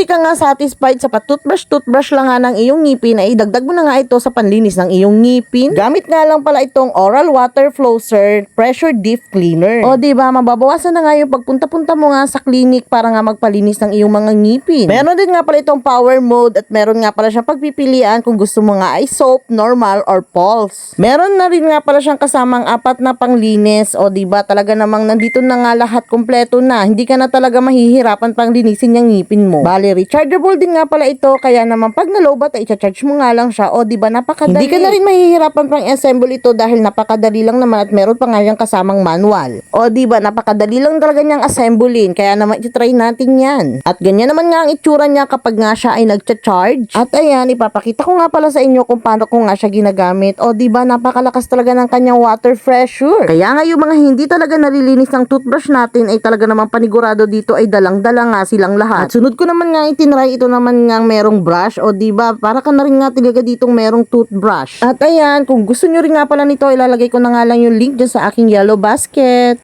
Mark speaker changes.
Speaker 1: hindi ka nga satisfied sa patoothbrush toothbrush lang nga ng iyong ngipin ay idagdag mo na nga ito sa panlinis ng iyong ngipin. Gamit nga lang pala itong oral water flosser pressure deep cleaner. O di ba mababawasan na nga yung pagpunta-punta mo nga sa clinic para nga magpalinis ng iyong mga ngipin. Meron din nga pala itong power mode at meron nga pala siyang pagpipilian kung gusto mo nga ay soap, normal or pulse. Meron na rin nga pala siyang kasamang apat na panglinis o di ba talaga namang nandito na nga lahat kompleto na. Hindi ka na talaga mahihirapan pang linisin yung ngipin mo. Bale, rechargeable din nga pala ito kaya naman pag nalobat ay charge mo nga lang siya o di ba napakadali. Hindi ka na rin mahihirapan pang assemble ito dahil napakadali lang naman at meron pa nga yung kasamang manual. O di ba napakadali lang talaga niyang assemblein kaya naman itry natin yan. At ganyan naman nga ang itsura niya kapag nga siya ay nagcha-charge. At ayan, ipapakita ko nga pala sa inyo kung paano ko nga siya ginagamit. O di ba napakalakas talaga ng kanyang water pressure. Kaya nga yung mga hindi talaga nalilinis ng toothbrush natin ay talaga namang panigurado dito ay dalang-dala nga silang lahat. At sunod ko naman nga itinry ito naman nga merong brush o ba para ka na rin nga talaga ditong merong toothbrush. At ayan, kung gusto nyo rin nga pala nito, ilalagay ko na nga lang yung link dyan sa aking yellow basket.